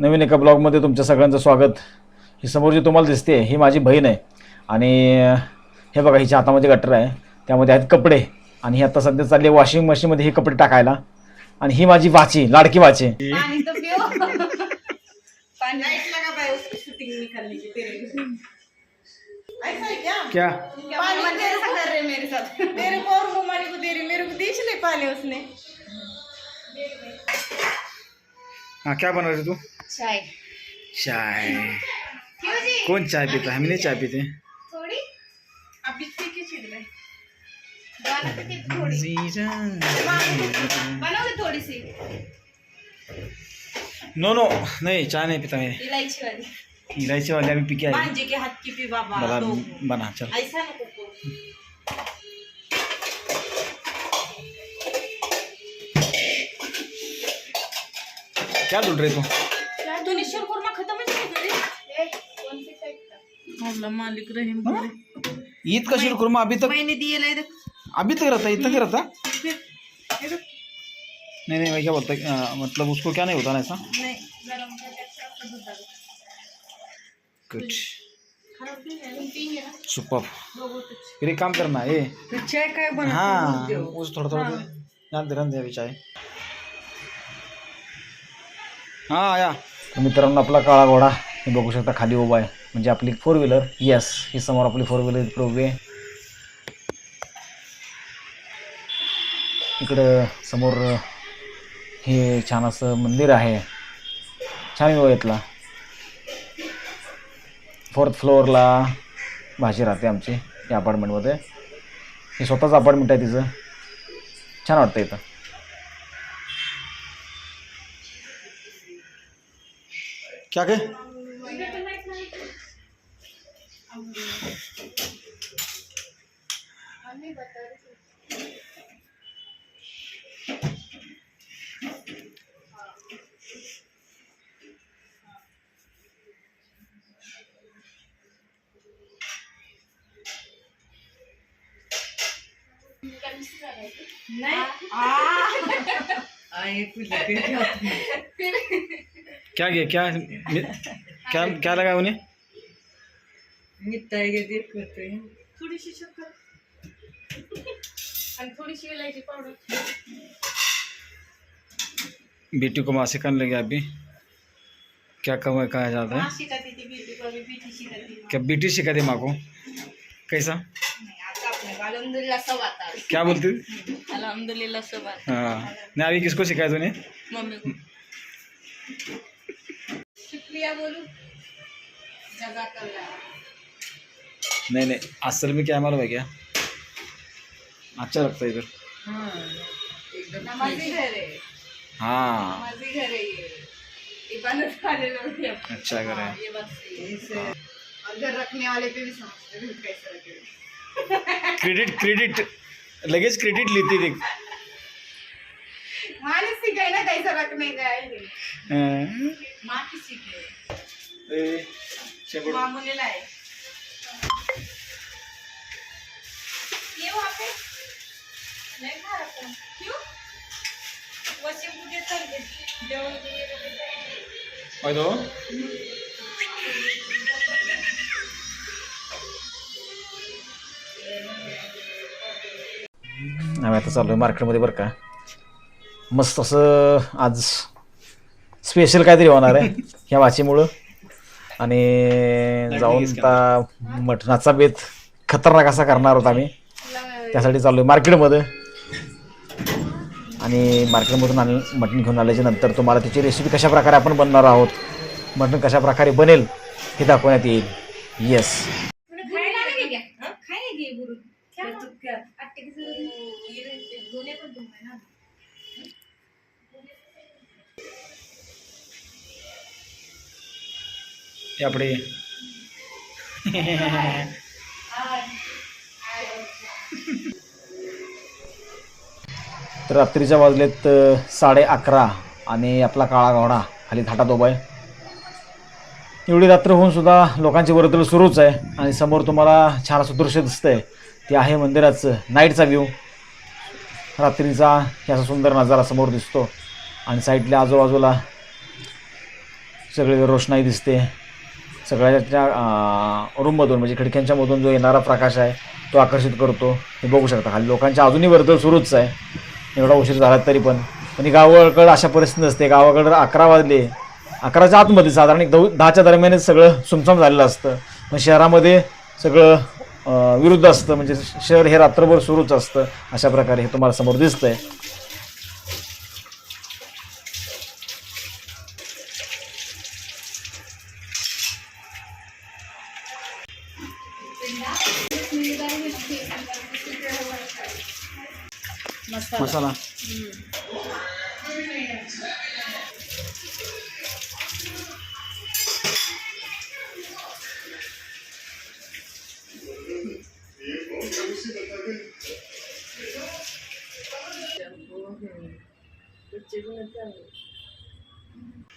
नवीन एका ब्लॉगमध्ये तुमच्या सगळ्यांचं स्वागत. ही समोर जी तुम्हाला दिसते ही माझी बहीण आहे. आणि हे बघा हिच्या हातामध्ये गटर आहे. त्यामध्ये आहेत कपडे. आणि ही आता सध्या चालली वॉशिंग मशीनमध्ये हे कपडे टाकायला. आणि ही माझी वाची लाडकी वाची. पानी तो पियो पानी लाइट लगा भाई उसकी शूटिंग निकालने की तेरे ऐसा है क्या? क्या पानी तेरे से कर रहे मेरे साथ. तेरे को और मुमानी को दे रही मेरे को दे इसलिए पानी उसने. हाँ क्या बना रही तू? चाय। चाय। क्यों जी? कौन चाय पीता है? हम नहीं चाय पीते थोड़ी। छिड़ रहे थोड़ी। बनाओगे थोड़ी सी? नो नो नहीं चाय नहीं पीता मैं। इलायची वाली। इलायची वाली अभी पी के आई। भांजे के हाथ की पी बाबा बना चल। ऐसा करू. क्या ढूंढ रहे तू अल्लाह मालिक रहीम करे ईद का शुरू कुरमा अभी तक मैंने दिए देख. अभी तक रहता है इतना क्या रहता ये. नहीं नहीं मैं क्या बोलता अ, मतलब उसको क्या नहीं होता ना ऐसा? नाही गरम करण्याचं असं दूध टाक. गुड खराब नाही आहे. तुम पिंगे ना? सुपर दोघं. फिर एक काम करना ये. चाय काय हाँ उस थोड़ा थोड़ा रन दे. अभी चाय. हाँ आया तर मित्रांनो आपला काळा घोडा हे बघू शकता खाली उभा आहे. म्हणजे आपली फोर व्हीलर येस ही समोर आपली फोर व्हीलर उभी आहे इकडं समोर हे छान असं मंदिर आहे. छान व्यू येतला फोर्थ फ्लोअरला भाजी राहते आमची या अपार्टमेंटमध्ये हे स्वतःच अपार्टमेंट आहे तिचं. छान वाटतं इथं. क्या काय क्या गया क्या? क्या क्या लगा उन्हें? थोडीशी शक्कर। आणि थोडीशी इलायची पावडर बेटी को माँ करने लगे अभी। क्या कम कहा जाता है? क्या बेटी सिखाती माँ को? कैसा? सब आता है। क्या बोलती अल्हम्दुलिल्लाह सब आता हाँ। नहीं अभी किसको सिखाया तूने? मम्मी को। शुक्रिया बोलू। नहीं नहीं असल में क्या मालूम है क्या? अच्छा लगता है इधर। हाँ है। हैं। अच्छा घर है। हाँ, ये बात और घर रखने वाले पे भी समझते हैं कैसे रखेंगे क्रेडिट क्रेडिट लगेच क्रेडिट लेती थी माँ ने सिखाई ना कैसे रखने का है ये। हाँ। माँ की सीखे ए, शेपूट. माँ मुझे लाए ये वहाँ पे. नहीं खा रखा क्यों? वैसे मुझे कर दे जेवण वगैरे काय तो आम्ही आता चालू आहे मार्केटमध्ये बरं का. मस्त असं आज स्पेशल काहीतरी होणार आहे ह्या वाचीमुळं. आणि जाऊन आता मटणाचा बेत खतरनाक असा करणार आहोत आम्ही. त्यासाठी चाललो आहे मार्केटमध्ये. आणि मार्केटमधून आण मटण घेऊन आल्याच्यानंतर तुम्हाला त्याची रेसिपी कशा प्रकारे आपण बनणार आहोत मटण कशा प्रकारे बनेल हे दाखवण्यात येईल. येस हे आपले तर रात्रीच्या वाजलेत साडे अकरा आणि आपला काळा घोडा खाली थाटात उभा आहे. एवढी रात्र होऊन सुद्धा लोकांची वर्दळ सुरूच आहे आणि समोर तुम्हाला छान असं दृश्य दिसतंय. ते आहे मंदिराचं नाईटचा व्ह्यू. रात्रीचा हे असा सुंदर नजारा समोर दिसतो. आणि साईडल्या आजूबाजूला सगळी रोषणाई दिसते. सगळ्याच्या रूममधून म्हणजे खिडक्यांच्या मधून जो येणारा प्रकाश आहे तो आकर्षित करतो. हे बघू शकता. खाली लोकांच्या अजूनही वर्दळ सुरूच आहे. एवढा उशीर झाला तरी पण. आणि गावाकडं अशा परिस्थिती नसते. गावाकडं अकरा वाजले. अकराच्या आतमध्ये साधारण एक दऊ दहाच्या दरम्यानच सगळं सुमसम झालेलं असतं. पण शहरामध्ये सगळं विरुद्ध असतं. म्हणजे शहर हे रात्रभर सुरूच असतं. अशा प्रकारे हे तुम्हाला समोर दिसतं आहे मसाला.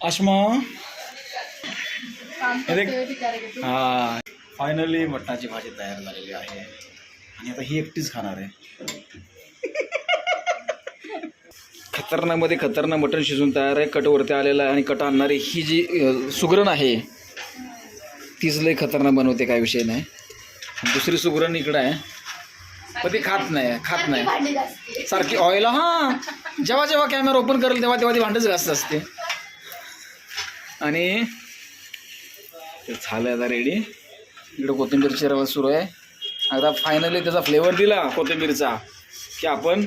आश्मा. हा फायनली मटणाची भाजी तयार झालेली आहे. आणि आता ही एकटीच खाणार आहे. खतरनाकमध्ये खतरनाक मटण शिजून तयार आहे कटवरती आलेलं आहे आणि कट आणणारी ही जी सुगरण आहे तीच लई खतरनाक बनवते काय विषय नाही. दुसरी सुगरण इकडं आहे. पण ती खात नाही खात नाही. सारखी ऑइल हा. जेव्हा जेव्हा कॅमेरा ओपन करेल तेव्हा तेव्हा ती भांडच घासत असते. आणि ते झालं आता रेडी इकडं कोथिंबीर चिरायला सुरू आहे. आता फायनली त्याचा फ्लेवर दिला कोथिंबीरचा की आपण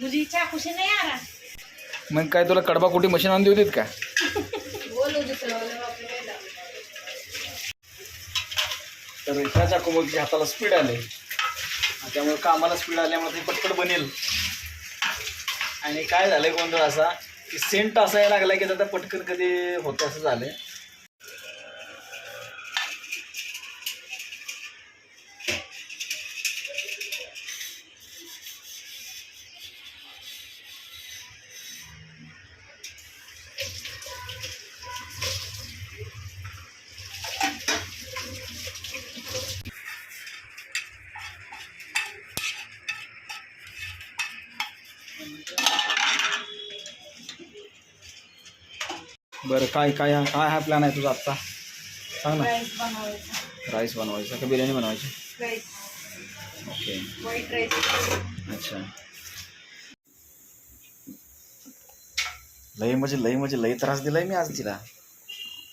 से नहीं आ रहा मग काय तुला कडबा कुठे मशीन आणून देऊ देत का? बोलो दूसरा वाला वापस ले तर ह्या चाकूमध्ये हाताला स्पीड आले. त्यामुळे कामाला स्पीड आल्यामुळे ते पटपट बनेल. आणि काय झालंय गोंधळ असा की सेंट असा यायला लागला की आता पटकन कधी होतं असं झालंय. बरं काय काय काय हा प्लॅन आहे तुझा आत्ता सांग ना. राईस बनवायचा. का बिर्याणी बनवायची? ओके अच्छा. लय म्हणजे लय म्हणजे लय त्रास दिलाय मी आज तिला.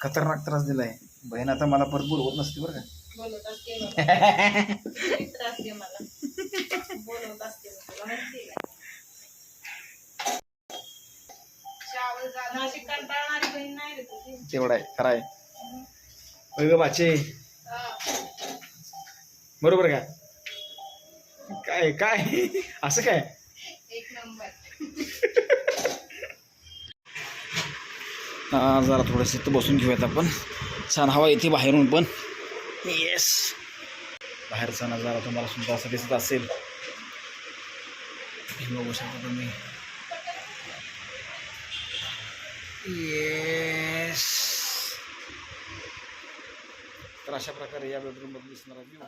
खतरनाक त्रास दिलाय. बहीण आता मला परत बोलवत नसते बरं का. बोलत असते मला. लई असते मी तुला माहिती आहे का शावर झालं अशी कंटाळणारी बहीण नाही रे तुझी. तेवढा आहे खरा आहे. ग बाचे. बरोबर का? काय काय? असं काय? एक नंबर. हा जरा थोडंसं इथं बसून घेऊयात आपण. छान हवा येते बाहेरून पण. येस बाहेरचा नजारा तुम्हाला सुद्धा असं दिसत असेल. हे बघू शकता तुम्ही. येस तर अशा प्रकारे या बेडरूममध्ये दिसणारा व्ह्यू